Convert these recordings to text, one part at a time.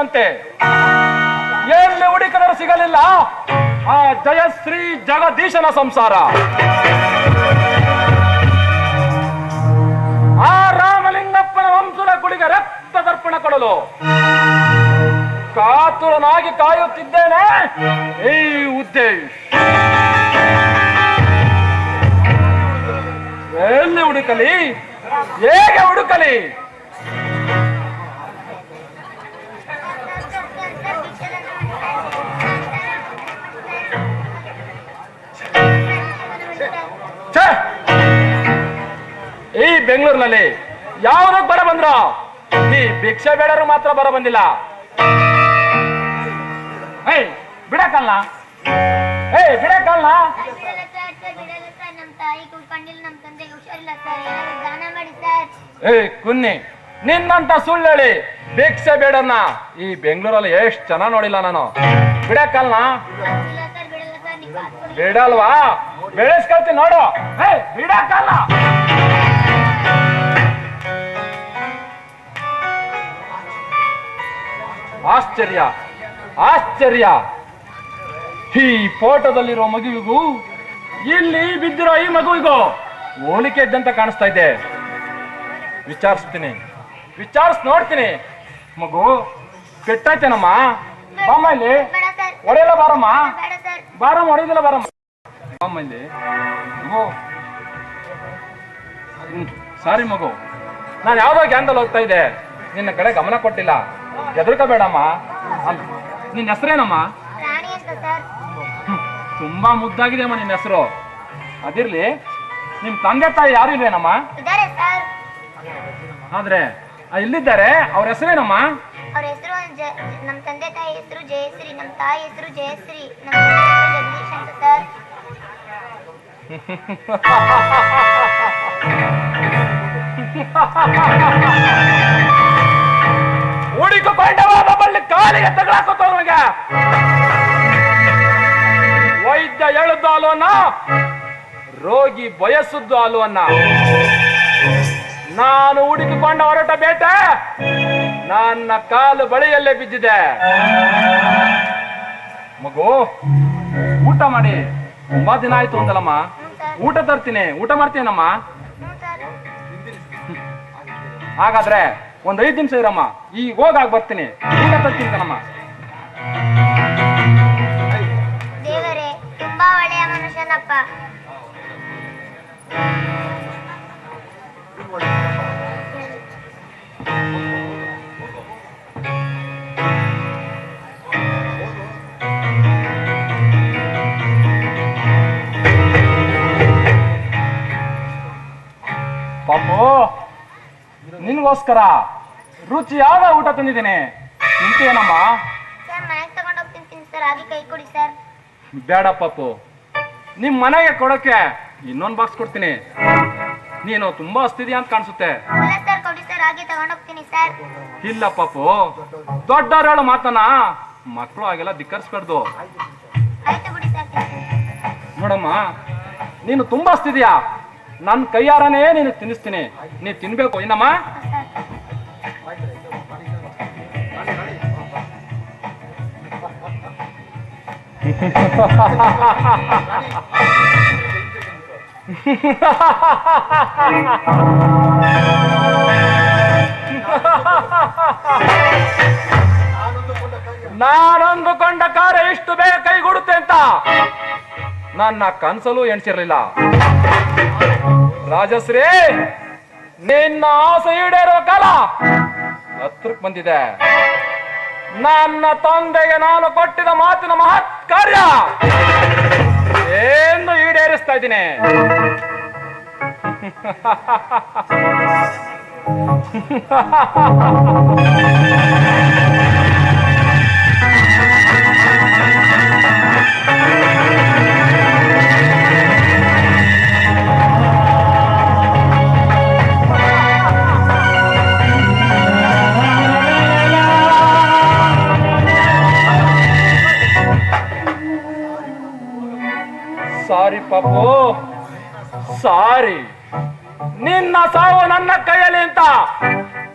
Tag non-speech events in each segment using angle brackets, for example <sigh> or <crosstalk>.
ಪುಣ್ಯವಂತೆ ಎಲ್ಲಿ ಹುಡುಕಿದರೂ ಸಿಗಲಿಲ್ಲ. ಆ ಜಯಶ್ರೀ ಜಗದೀಶನ ಸಂಸಾರ. ಆ ರಾಮಲಿಂಗಪ್ಪನ ವಂಶದ ಕುಡಿಗೆ ರಕ್ತ ತರ್ಪಣ ಕೊಡಲು. ಕಾತುರನಾಗಿ ಕಾಯುತ್ತಿದ್ದೇನೆ ಈ ಉದ್ದೇಶ. ಎಲ್ಲಿ ಹುಡುಕಲಿ? ಹೇಗೆ ಹುಡುಕಲಿ? ಬೆಂಗಳೂರಿನಲ್ಲಿ. ಯಾವ್ದಕ್ ಬರ ಬಂದ್ರ? ಈ ಭಿಕ್ಷೆ ಬೇಡರು ಮಾತ್ರ ಬರ ಬಂದಿಲ್ಲ. ಏಯ್ ಬಿಡಕಲ್ಲ ಏಯ್ ಸರ್ ಏಯ್ ಕುನ್ನಿ ನಿನ್ನಂತ ಸುಳ್ಳು ಹೇಳಿ. ಭಿಕ್ಷೆ ಬೇಡನ್ನ. ಈ ಬೆಂಗಳೂರಲ್ಲಿ ಎಷ್ಟ್ ಜನ ನೋಡಿಲ್ಲ ನಾನು. ಬಿಡಕಲ್ಲ ಬಿಡಲ್ವಾ? ಬೆಳೆಸ್ಕೊಳ್ತೀನಿ ನೋಡು. ಹೇ ಬಿಡಕಲ್ಲ ಆಶ್ಚರ್ಯ ಆಶ್ಚರ್ಯ. ಈ ಫೋಟೋದಲ್ಲಿರೋ ಮಗುವಿಗೂ ಇಲ್ಲಿ ಬಿದ್ದಿರೋ ಈ ಮಗುವಿಗೂ ಹೋಲಿಕೆ ಇದ್ದಂತ ಕಾಣಿಸ್ತಾ ಇದೆ. ವಿಚಾರಿಸ್ತೀನಿ, ವಿಚಾರಿಸ್ ನೋಡ್ತೀನಿ. ಮಗು, ಕೆಟ್ಟಾಯ್ತೇನಮ್ಮ? ಬಾಮ್ಮ ಇಲ್ಲಿ. ಹೊಡೆಯಲ್ಲ ಬಾರಮ್ಮ? ಬಾರಮ್ಮ ಹೊಡೆದಿಲ್ಲ ಬಾರಮ್ಮ. ಬಾಮ್ಮ ಇಲ್ಲಿ. ಸಾರಿ ಮಗು. ನಾನು ಯಾವ್ದೋ ಗ್ಯಾಂಡಲ್ ಹೋಗ್ತಾ ಇದ್ದೆ. ನಿನ್ನ ಕಡೆ ಗಮನ ಕೊಟ್ಟಿಲ್ಲ. ಹೆದರ್ಕೋಬೇಡಮ್ಮ ನಿನ್ನ ಹೆಸರೇನಮ್ಮ? ತುಂಬಾ ತುಂಬಾ ಮುದ್ದಾಗಿದೆಯಮ್ಮ ನಿನ್ನ ಹೆಸರು. ಅದಿರ್ಲಿ ನಿಮ್ ತಂದೆ ತಾಯಿ ಯಾರು ಇಲ್ವೇನಮ್ಮ? ಆದ್ರೆ ಎಲ್ಲಿದ್ದಾರೆ ಇಲ್ಲಿದ್ದಾರೆ ಅವ್ರ ಹೆಸರೇನಮ್ಮ? ಅವ್ರ ಹೆಸರು ನಮ್ಮ ತಂದೆ ತಾಯಿ ಹೆಸರು ಜಯಶ್ರೀ ನಮ್ಮ ತಾಯಿ ಹೆಸರು ಜಯಶ್ರೀ ನಮ್ಮ ಜಗದೀಶ್ ಅಂತ ಸರ್. <laughs> ಹುಡುಕಿಕೊಂಡವ ಬಳ್ಳಿ ಕಾಲಿಗೆ ತಗಳಾಕೋತ ಅವನಿಗೆ. ವೈದ್ಯ ಅನ್ನ ರೋಗಿ ಬಯಸುದ್ದು ಅಲ್ವನ್ನ? ನಾನು ಹುಡುಕಿಕೊಂಡ ಹೊರಟ ಬೇಟೆ ನನ್ನ ಕಾಲು ಬಳಿಯಲ್ಲೇ ಬಿದ್ದಿದೆ. ಮಗು ಊಟ ಮಾಡಿ. ತುಂಬಾ ದಿನ ಆಯ್ತು ಅಂತಲ್ಲಮ್ಮ. ಊಟ ತರ್ತೀನಿ. ಊಟ ಮಾಡ್ತೀನಮ್ಮ ಹಾಗಾದ್ರೆ ಒಂದ್ ಐದ್ ನಿಮಿಷ ಇರಮ್ಮ. ಈಗ ಹೋಗಾಗ ಬರ್ತೀನಿ. ಈಗ ತರ್ತೀನಿ ದೇವರೇ ತುಂಬಾ ಒಳ್ಳೆಯ ಮನುಷ್ಯನಪ್ಪ. ನಿನ್ಗೋಸ್ಕರ ರುಚಿಯಾದ ಊಟ ತಂದಿದ್ದೀನಿ. ನಿಂತೇನಮ್ಮ ಬೇಡ ಪಾಪು. ನಿಮ್ ಮನೆಗೆ ಕೊಡಕ್ಕೆ ಇನ್ನೊಂದ್ ಬಾಕ್ಸ್ ಕೊಡ್ತೀನಿ. ನೀನು ತುಂಬಾ ಹಸ್ತಿದ್ಯಾ ಅಂತ ಕಾಣಿಸುತ್ತೆ. ಇಲ್ಲ ಪಾಪು. ದೊಡ್ಡವ್ರು ಹೇಳೋ ಮಾತನ್ನ ಮಕ್ಕಳು ಹಾಗೆಲ್ಲ ಧಿಕ್ಕರಿಸ್ಬಾರ್ದು. ನೋಡಮ್ಮ ನೀನು ತುಂಬಾ ಹಸ್ತಿದ್ಯಾ? ನನ್ನ ಕೈಯಾರನೇ ನೀನು ತಿನ್ನಿಸ್ತೀನಿ. ನೀ ತಿನ್ಬೇಕು. ಏನಮ್ಮ ನಾನೊಂದುಕೊಂಡ ಕಾರ್ಯ ಇಷ್ಟು ಬೇಗ ಕೈಗೂಡುತ್ತೆ ಅಂತ. ನನ್ನ ಕನ್ಸಲು ಎಣಿಸಿರ್ಲಿಲ್ಲ. ರಾಜಶ್ರೀ! ನಿನ್ನ ಆಸೆ ಈಡೇರೋ ಕಾಲ ಹತ್ರಕ್ಕೆ ಬಂದಿದೆ. ನನ್ನ ತಂದೆಗೆ ನಾನು ಕೊಟ್ಟಿದ ಮಾತಿನ ಮಹತ್ ಕಾರ್ಯ ಎಂದು ಈಡೇರಿಸ್ತಾ ಇದ್ದೀನಿ. <laughs> ಸಾರಿ ಪಾಪು ಸಾರಿ. ನಿನ್ನ ಸಾವು ನನ್ನ ಕೈಯಲ್ಲಿ ಅಂತ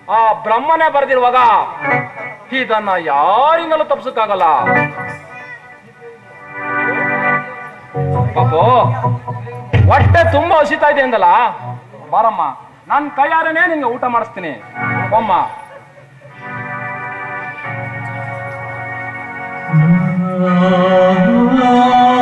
ಆ ಬ್ರಹ್ಮನೇ ಬರೆದಿರುವಾಗ ಇದನ್ನ ಯಾರಿಂದಲೂ ತಪ್ಸಕ್ಕಾಗಲ್ಲ ಪಾಪು ಹೊಟ್ಟೆ ತುಂಬಾ ಹಸಿತಾ ಇದೆ ಅಂದಲ್ಲ? ಬಾರಮ್ಮ ನನ್ನ ಕೈಯಾರನೇ ನಿಂಗೆ ಊಟ ಮಾಡಿಸ್ತೀನಿ. ಅಮ್ಮ ನಿನ್ನ <laughs>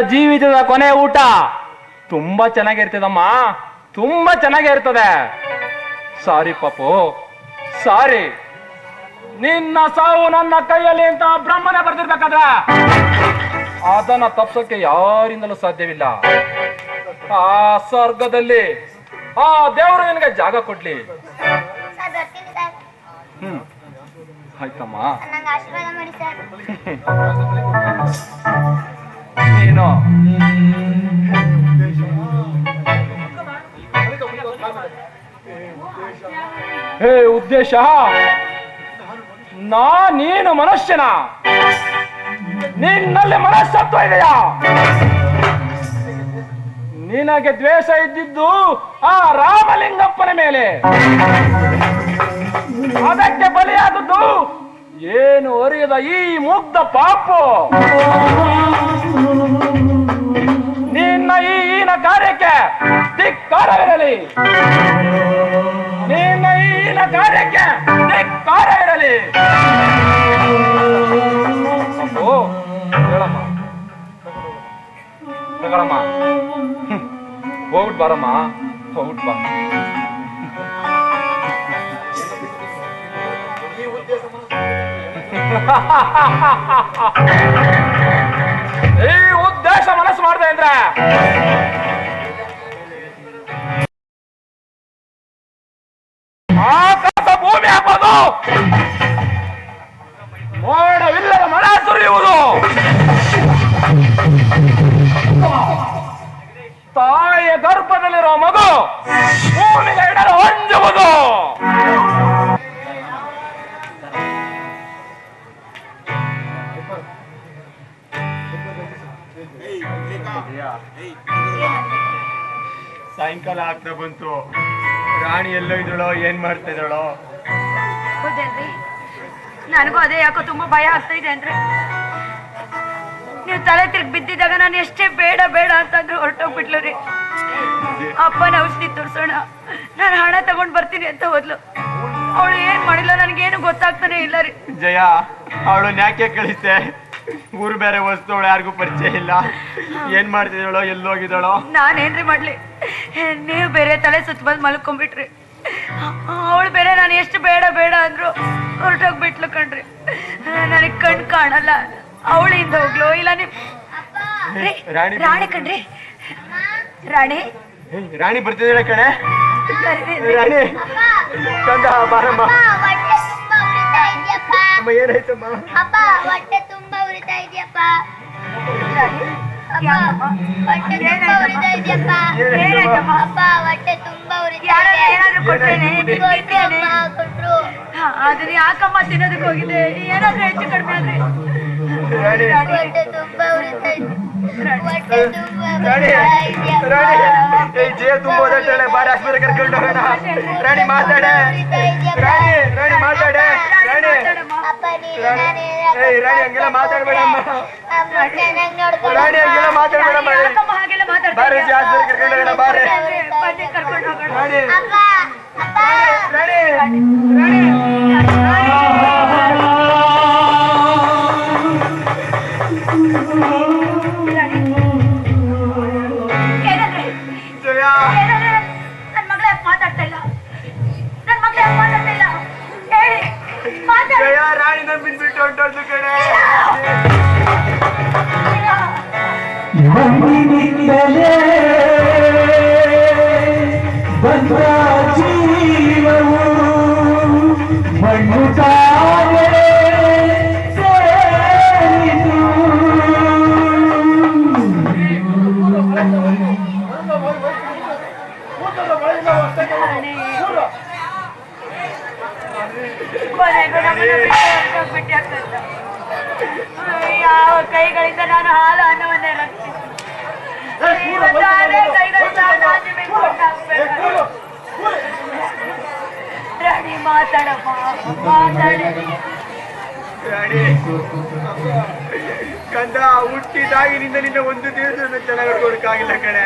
ಜೀವಿತದ ಕೊನೆ ಊಟ. ತುಂಬಾ ಚೆನ್ನಾಗಿರ್ತದಮ್ಮ. ತುಂಬಾ ಚೆನ್ನಾಗಿರ್ತದೆ. ಸಾರಿ ಪಾಪು ಸಾರಿ. ನಿನ್ನ ಸಾವು ನನ್ನ ಕೈಯಲ್ಲಿ ಅಂತ ಬ್ರಹ್ಮನೇ ಬರ್ತಿರ್ಬೇಕಾದ್ರೆ ಅದನ್ನ ತಪ್ಸೋಕೆ ಯಾರಿಂದಲೂ ಸಾಧ್ಯವಿಲ್ಲ. ಆ ಸ್ವರ್ಗದಲ್ಲಿ ಆ ದೇವರು ನಿನಗೆ ಜಾಗ ಕೊಡ್ಲಿ. ಹ್ಮ್. ಆಯ್ತಮ್ಮ. <laughs> ಹೇ ಉದ್ದೇಶ, ನಾ ನೀನು ಮನುಷ್ಯನ. ನಿನ್ನಲ್ಲಿ ಮನಸ್ಸತ್ವ ಇದೆಯಾ? ನಿನಗೆ ದ್ವೇಷ ಇದ್ದಿದ್ದು ಆ ರಾಮಲಿಂಗಪ್ಪನ ಮೇಲೆ. ಅದಕ್ಕೆ ಬಲಿಯಾದದ್ದು ಏನು ಅರಿಯದ ಈ ಮುಗ್ಧ ಪಾಪು? ನಿನ್ನ ಈನ ಕಾರ್ಯಕ್ಕೆ ಧಿಕ್ಕಾರವಿರಲಿ. ನಿನ್ನ ಈನ ಕಾರ್ಯಕ್ಕೆ ಧಿಕ್ಕಾರವಿರಲಿ. ಅಪ್ಪು, ಹೇಳಮ್ಮ. ತಗೊಳಮ್ಮ ಹ್ಮ್. ಹೋಗ್ಬಿಟ್ ಬಾರಮ್ಮ ಹೋಗ್ಬಿಟ್ ಬಾ ಈ ಉದ್ದೇಶ ಮನಸ್ಸು ಮಾಡಿದೆ ಅಂದ್ರೆ. ಆಕಾಶ ಭೂಮಿ ಹಾಕೋದು. ಮೋಡವಿಲ್ಲದ ಮಳೆ ಸುರಿಯುವುದು. ತಾಯಿಯ ಗರ್ಭದಲ್ಲಿರೋ ಮಗು ಭೂಮಿಗೆ ಇಡಲು ಹೊಂಜುವುದು ಸಾಯಂಕಾಲ ಆಗ್ತಾ ಬಂತು. ರಾಣಿ ಎಲ್ಲೋ ಇದ್ದಳೋ ಏನ್ ಮಾಡ್ತಾ ಇದ್ದಾಳೋ? ಹೌದೇನ್ರಿ ನನಗೂ ಅದೇ ಯಾಕೋ ತುಂಬಾ ಭಯ ಆಗ್ತಾ ಇದೆ ಅಂದ್ರೆ ನೀವು ತಲೆ ತಿರ್ಗಿ ಬಿದ್ದಿದ್ದಾಗ ನಾನು ಎಷ್ಟೇ ಬೇಡ ಬೇಡ ಅಂತಂದ್ರು ಹೊರಟೋಗ್ಬಿಟ್ಲು ರೀ. ಅಪ್ಪನ ಔಷಧಿ ತೋರ್ಸೋಣ. ನಾನು ಹಣ ತಗೊಂಡ್ ಬರ್ತೀನಿ ಅಂತ ಹೋದ್ಲು. ಅವಳು ಏನ್ ಮಾಡಿಲ್ಲ ನನಗೇನು ಗೊತ್ತಾಗ್ತಾನೆ ಇಲ್ಲ ರೀ. ಜಯ ಅವಳು ಯಾಕೆ ಕಳಿಸ್ತೆ ಊರು ಬೇರೆ ವಸ್ತು ಅವಳು ಯಾರಿಗೂ ಪರಿಚಯ ಇಲ್ಲ. ಏನ್ ಮಾಡ್ತಿದ್ದಾಳೋ ಎಲ್ಲೋಗಿದ್ದಾಳೋ? ನಾನೇನ್ರಿ ಮಾಡ್ಲಿ? ನೀವು ಬೇರೆ ತಲೆ ಸುತ್ತ ಬಂದು ಮಲ್ಕೊಂಡ್ಬಿಟ್ರಿ ಅವಳು ಬೇರೆ ನಾನು ಎಷ್ಟು ಬೇಡ ಬೇಡ ಅಂದ್ರು ಹೊರಟೋಗ್ಬಿಟ್ಲು ಕಣ್ರಿ. ನನಗೆ ಕಣ್ ಕಾಣಲ್ಲ. ಅವಳಿಂದ ಹೋಗ್ಲು ಇಲ್ಲ ನೀವು ರಾಣಿ ರಾಣಿ ಕಣ್ರಿ. ರಾಣಿ? ರಾಣಿ ಬರ್ತಿದ್ದೀರ ಕಣೆ. ರಾಣಿ. ಕಂದ ಬಾರಮ್ಮ. ಅಪ್ಪ ಹೊಟ್ಟೆ ತುಂಬಾ ಉರಿತಾ ಇದೆಯಪ್ಪ. ಅಮ್ಮ ಏನಾಯ್ತಮ್ಮ? ಅಪ್ಪ ಹೊಟ್ಟೆ ತುಂಬಾ ಉರಿತಾ ಇದೆಯಪ್ಪ. ಅಪ್ಪ ಯಾಕಮ್ಮ? ತಿನ್ನೋದಕ್ಕೆ ಹೋಗಿದೆ ಏನಾದ್ರೂ ಹೆಚ್ಚು ಕಡಿಮೆ ಆದ್ರೆ. ಕರ್ಕೊಂಡು ಹೋಗೋಣ. ರಾಣಿ ಮಾತಾಡೆ. ರಾಣಿ ರಾಣಿ ಮಾತಾಡೆ. ರಾಣಿ. ಹಂಗೆಲ್ಲ ಮಾತಾಡ್ಬೇಡಮ್ಮ ರಾಣಿ ಹಂಗೆಲ್ಲ ಮಾತಾಡ್ಬೇಡಮ್ಮ ಬಾರಿ ಜಾಸ್ತಿ ಕರ್ಕೊಂಡು ಬಾರಿ ರಾಣಿ ರಾಣಿ ರಾಣಿ வந்துக்கிறேன் ಯಾವ ಕೈಗಳಿಂದ ನಾನು ಹಾಲು ಅನ್ನವನ್ನೇ. ರಾಣಿ ಮಾತಾಡಿ. ರಾಣಿ ಕಂದ ಹುಟ್ಟಿದಾಗಿನಿಂದ ನಿನ್ನ ಒಂದು ದಿವಸ ಚೆನ್ನಾಗಿ ಕೊಡಕ್ಕಾಗಿಲ್ಲ ಕಣೆ.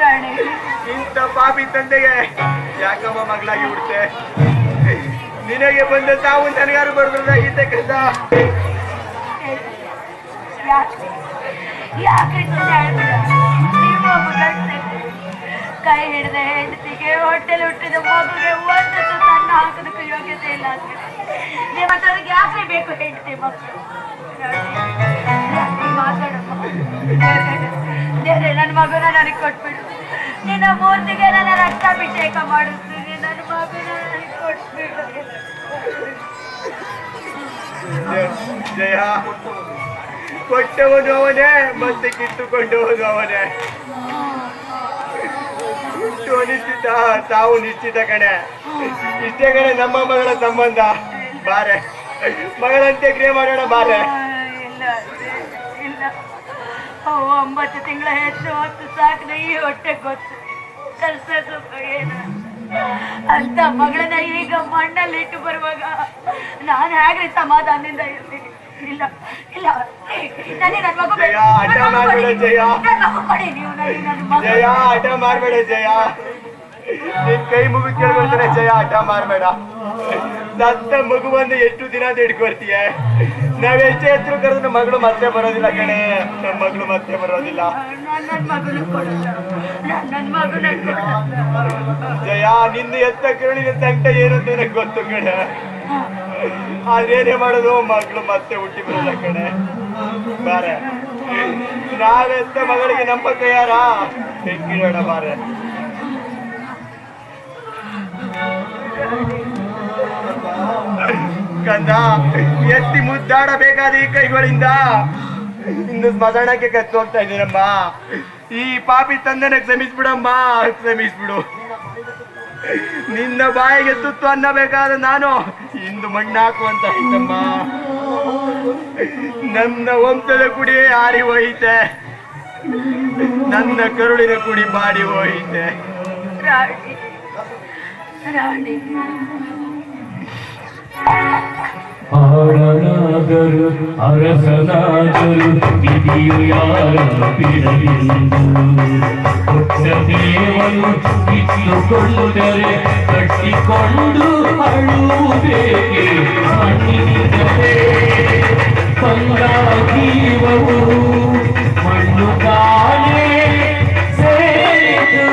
ರಾಣಿ. ಇಂಥ ಪಾಪಿ ತಂದೆಗೆ ಯಾಕಮ್ಮ ಮಗಳಾಗಿ ಬಿಡ್ತೆ ನಿನಗೆ ಬಂದ ತಾವು ನನಗಾರು ಬರ್ಬೋದಾಗಿತ್ತೆ ಕಂದ? ಯಾಕೆ ಯಾಕೆ ಹೇಳ್ಬೇಡ? ನೀವು. ಕೈ ಹಿಡಿದ ಹೆಂಡತಿಗೆ ಹೊಟ್ಟೆಲಿ ಹುಟ್ಟಿದ ಮಗುಗೆ ಒಂದು ಸಣ್ಣ ಹಾಕೋದಕ್ಕೆ ಯೋಗ್ಯತೆ ಇಲ್ಲ ಅಂದ್ರೆ ನಿಮ್ಮಂತವ್ರಿಗೆ ಯಾಕೆ ಬೇಕು ಹೆಂಡತಿ ಮಕ್ಕಳು ಮಾತಾಡಮ್ಮ ನನ್ನ ಮಗುನ ನನಗೆ ಕೊಟ್ಬಿಡು ನಿನ್ನ ಮೂರ್ತಿಗೆ ನನ್ನ ರಕ್ತಾಭಿಷೇಕ ಮಾಡಿಸ್ತೀನಿ ನನ್ನ ಮಗುನ ನನಗೆ ಕೊಟ್ಬಿಡು ಜಯ. ಕೊಟ್ಟವನು ಅವನೇ ಮತ್ತೆ ಕಿತ್ತುಕೊಂಡವನು ಅವನೇ ನಿಶ್ಚಿತ ತಾವು ನಿಶ್ಚಿತ ಕಣೆ. ಇಷ್ಟೇ ಕಣೆ ನಮ್ಮ ಮಗಳ ಸಂಬಂಧ. ಬಾರೆ. ಮಗಳಂತೆ ಕ್ರಿಯೆ ಮಾಡೋಣ ಬಾರೆ. ಅವು ಒಂಬತ್ತು ತಿಂಗಳ ಹೆಸರು ಹೊತ್ತು ಸಾಕು, ಈ ಹೊಟ್ಟೆ ಗೊತ್ತು. ಕಲ್ಸೋದು ಏನು? ಅಂತ ಮಗಳನ್ನ ಈಗ ಮಣ್ಣಲ್ಲಿ ಇಟ್ಟು ಬರುವಾಗ ನಾನು ಹೇಗ್ರಿ ಸಮಾಧಾನದಿಂದ ಇರ್ತೀನಿ? ಇಲ್ಲ ಇಲ್ಲ. ನನಗೆ ನನ್ನ ಮಗು. ಜಯ, ಹಠ ಮಾಡಬೇಡ ಜಯ. ನೀವು ಜಯ ಹಠ ಮಾಡಬೇಡ ಜಯ. ನಿನ್ ಕೈ ಮುಗಿ ಕೇಳ್ಕೊಳ್ತಾರೆ ಜಯ ಹಠ ಮಾಡ್ಬೇಡ. ಸತ್ತ ಮಗುವನ್ನು ಎಷ್ಟು ದಿನ ಹಿಡ್ಕೊಳ್ತೀಯ? ನಾವ್ ಎಷ್ಟೇ ಎತ್ತರು ಕರೆದ್ರೆ ಮಗಳು ಮತ್ತೆ ಬರೋದಿಲ್ಲ ಕಣೆ. ನಮ್ಮ ಮಗಳು ಮತ್ತೆ ಬರೋದಿಲ್ಲ. ಜಯ, ನಿಂದು ಎತ್ತ ಕರುಳಿನ ತಂಟ ಏನು ಅಂತ ನನಗೆ ಗೊತ್ತು ಕಣೆ. ಅದೇನೇ ಮಾಡೋದು? ಮಗಳು ಮತ್ತೆ ಹುಟ್ಟಿ ಬರಲ್ಲ ಕಣೆ. ಬಾರೆ. ನಾವೆತ್ತ ಮಗಳಿಗೆ ನಮ್ಮ ಕೈಯಾರ ಹೆಂಗಿರೋಣ ಬಾರೆ? ಕಂದ ಎತ್ತಿ ಮುದ್ದಾಡಬೇಕಾದ ಈ ಕೈಗಳಿಂದ. ಇನ್ನು ಸ್ಮಶಾನಕ್ಕೆ ಕತ್ತು ಹೋಗ್ತಾ ಇದ್ದೀನಮ್ಮ ಈ ಪಾಪಿ ತಂದೆನ ಕ್ಷಮಿಸ್ಬಿಡಮ್ಮ, ಕ್ಷಮಿಸ್ಬಿಡು. ನಿನ್ನ ಬಾಯಿಗೆ ತುತ್ತು ಅನ್ನಬೇಕಾದ ನಾನು ಇಂದು ಮಣ್ಣಾಕುವಂತ ಇದ್ದಮ್ಮ ನನ್ನ ವಂಶದ ಕುಡಿ ಹಾರಿ ಹೋಯಿತೆ. ನನ್ನ ಕರುಳಿನ ಕುಡಿ ಬಾಡಿ ಹೋಯಿತೆ. ರಾಣಿ. ಆಳನಾಗರು ಅರಸನಾಗರು ವಿಧಿಯು ಯಾರ ಬಿಡಲೆಂದು ಕೊಟ್ಟ ದೇವನು ಇಟ್ಟುಕೊಂಡರೆ ಕಟ್ಟಿಕೊಂಡು ಅಳುವುದೇಕೆ ಮಣ್ಣಿನಿಂದಲೇ ಬಂದ ಜೀವವು ಮಣ್ಣು ತಾನೇ ಸೇರಿತು